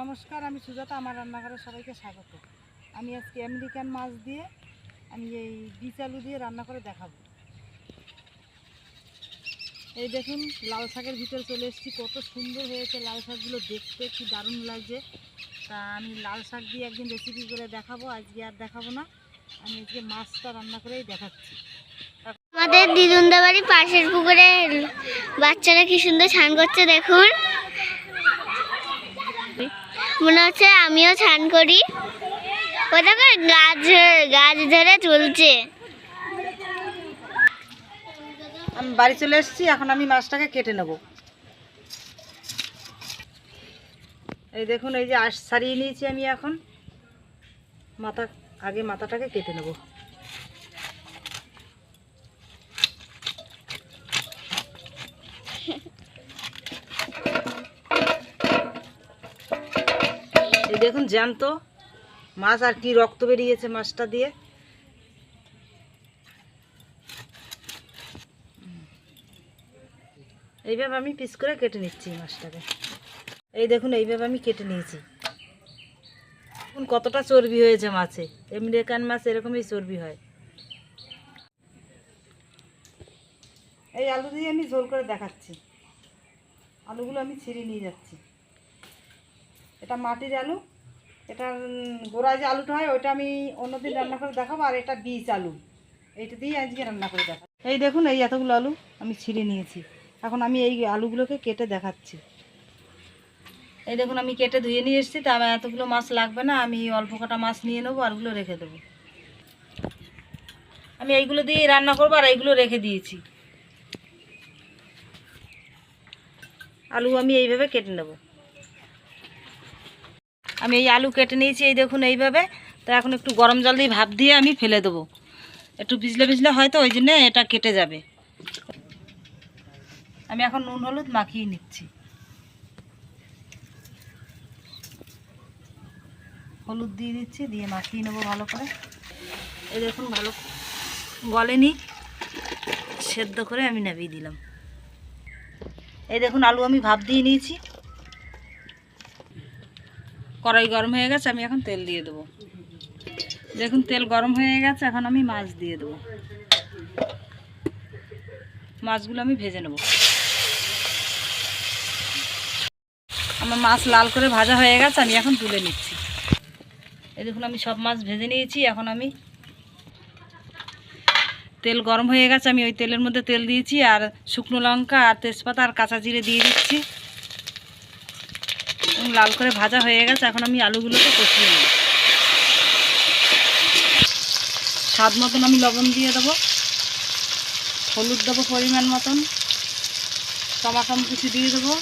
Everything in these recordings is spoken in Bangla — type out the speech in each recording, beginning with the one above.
নমস্কার, আমি সুজাতা, আমার রান্নাঘরে সবাইকে স্বাগত। আমি আজকে আমেরিকান মাছ দিয়ে, আমি এই বিচ আলু দিয়ে রান্না করে দেখাবো। এই দেখুন লাল শাকের ভিতরে চলে এসেছি, কত সুন্দর হয়েছে লাল শাকগুলো দেখতে, কি দারুণ লাগছে। তা আমি লাল শাক দিয়ে একদিন রেসিপি করে দেখাবো, আজকে আর দেখাবো না। আমি আজকে মাছটা রান্না করেই দেখাচ্ছি। আমাদের দিদুনদা বাড়ি পাশের পুকুরে বাচ্চারা কি সুন্দর স্নান করছে দেখুন। মনে হচ্ছে আমিও স্নান করি। ও দেখো, গাছ গাছ ধরে চলছে আমি বাড়ি চলে এসেছি, এখন আমি মাছটাকে কেটে নেব। এই দেখুন, এই যে আশ সারিয়ে নিয়েছি আমি এখন। মাথা, আগে মাথাটাকে কেটে নেব। দেখুন, জ্যান্ত। মাছ আর কি রক্ত বেরিয়েছে মাছটা দিয়ে। এইভাবে আমি পিস করে কেটে নিচ্ছি মাছটাকে। এই দেখুন, এইভাবে আমি কেটে নিয়েছি। দেখুন, কতটা চর্বি হয়েছে মাছে। আমেরিকান মাছ এরকমই চর্বি হয়। এই আলু দিয়ে আমি ঝোল করে দেখাচ্ছি। আলুগুলো আমি ছিঁড়ে নিয়ে যাচ্ছি। এটা মাটির আলু। উম, গোড়ায় যে আলুটা হয় ওইটা আমি অন্যদিন রান্না করে দেখাবো আর এটা বীজ আলু। এইটা দিয়ে আজকে রান্না করে দেখাবো। এই দেখুন এই এতগুলো আলু আমি ছিঁড়ে নিয়েছি। এখন আমি এই আলুগুলোকে কেটে দেখাচ্ছি। এই দেখুন আমি কেটে ধুয়ে নিয়ে এসেছি তা আমার এতগুলো মাছ লাগবে না আমি অল্প কটা মাছ নিয়ে নেব আরগুলো রেখে দেবো। আমি এইগুলো দিয়ে রান্না করব আর এইগুলো রেখে দিয়েছি। আলু আমি এইভাবে কেটে নেব। আমি এই আলু কেটে নিয়েছি, এই দেখুন এইভাবে। তো এখন একটু গরম জল দিয়ে ভাপ দিয়ে আমি ফেলে দেবো। একটু ভিজলে ভিজলে হয়তো ওই জন্যে এটা কেটে যাবে। আমি এখন নুন, হলুদ মাখিয়ে নিচ্ছি। হলুদ দিয়ে দিচ্ছি, দিয়ে মাখিয়ে নেব ভালো করে। এই দেখুন ভালো গলেনি। সেদ্ধ করে আমি নামিয়ে দিলাম। এই দেখুন আলু আমি ভাপ দিয়ে নিয়েছি। কড়াই গরম হয়ে গেছে, আমি এখন তেল দিয়ে দেবো। দেখুন, তেল গরম হয়ে গেছে, এখন আমি মাছ দিয়ে দেবো। মাছগুলো আমি ভেজে নেব। আমার মাছ লাল করে ভাজা হয়ে গেছে, আমি এখন তুলে নিচ্ছি। এই দেখুন, আমি সব মাছ ভেজে নিয়েছি, এখন আমি তেল গরম হয়ে গেছে, আমি ওই তেলের মধ্যে তেল দিয়েছি, আর শুকনো লঙ্কা আর তেজপাতা আর কাঁচা জিরে দিয়ে দিচ্ছি। লাল করে ভাজা হয়ে গেছে, এখন আমি আলুগুলোকে কষিয়ে নেব। স্বাদ মতন আমি লবণ দিয়ে দেবো, হলুদ দেবো পরিমাণ মতন টমাটম কিছু দিয়ে দেবো,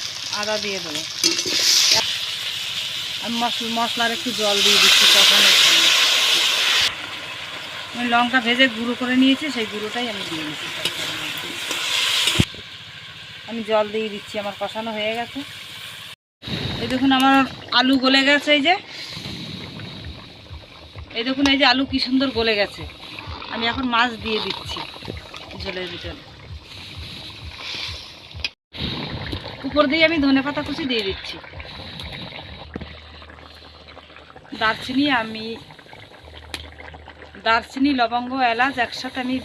আদা দিয়ে দেবো। আমি মশলা মশলার একটু জল দিয়ে দিচ্ছি জন্য। আমি লঙ্কা ভেজে গুঁড়ো করে নিয়েছি, সেই গুঁড়োটাই আমি দিয়ে দিচ্ছি। আমি জল দিয়ে দিচ্ছি, আমার কষানো হয়ে গেছে। এই দেখুন আমার আলু গলে গেছে, এই যে। এই দেখুন, এই যে আলু কি সুন্দর গলে গেছে। আমি এখন মাছ দিয়ে দিচ্ছি জলের ভিতরে। উপর দিয়ে আমি ধনে পাতা কুচি দিয়ে দিচ্ছি। দারচিনি, আমি দারচিনি, লবঙ্গ, এলাচ একসাথে আমি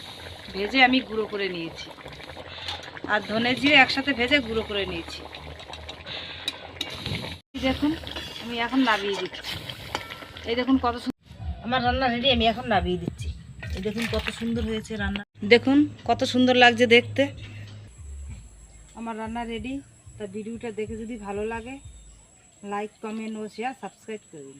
ভেজে আমি গুঁড়ো করে নিয়েছি। আর ধনে জিরে একসাথে ভেজে গুঁড়ো করে নিয়েছি। দেখুন আমি এখন নাবিয়ে দিচ্ছি। এই দেখুন কত সুন্দর আমার রান্না রেডি আমি এখন নাবিয়ে দিচ্ছি। এই দেখুন কত সুন্দর হয়েছে রান্না। দেখুন কত সুন্দর লাগছে দেখতে। আমার রান্না রেডি তা ভিডিওটা দেখে যদি ভালো লাগে লাইক কমেন্ট ও শেয়ার সাবস্ক্রাইব করুন।